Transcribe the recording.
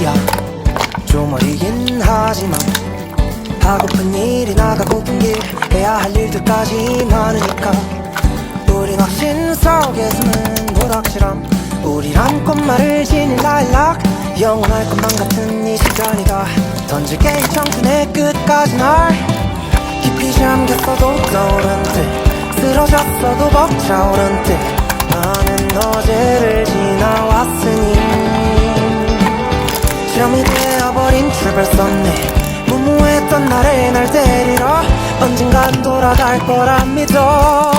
이야. 좀 어리긴 하지만 하고픈 일이 나가고픈 길 해야 할 일들까지 많으니까 우리 확신 속에서는 불확실함 우리란 꽃말을 지닌 라일락 영원할 것만 같은 이 시간이다. 던질게 청춘의 끝까지 날 깊이 잠겼어도 떠오른 듯 쓰러졌어도 벅차오른 듯 나는 어제를 지내 되어버린 출발선네. 무모했던 나를 날 데리러 언젠간 돌아갈 거라 믿어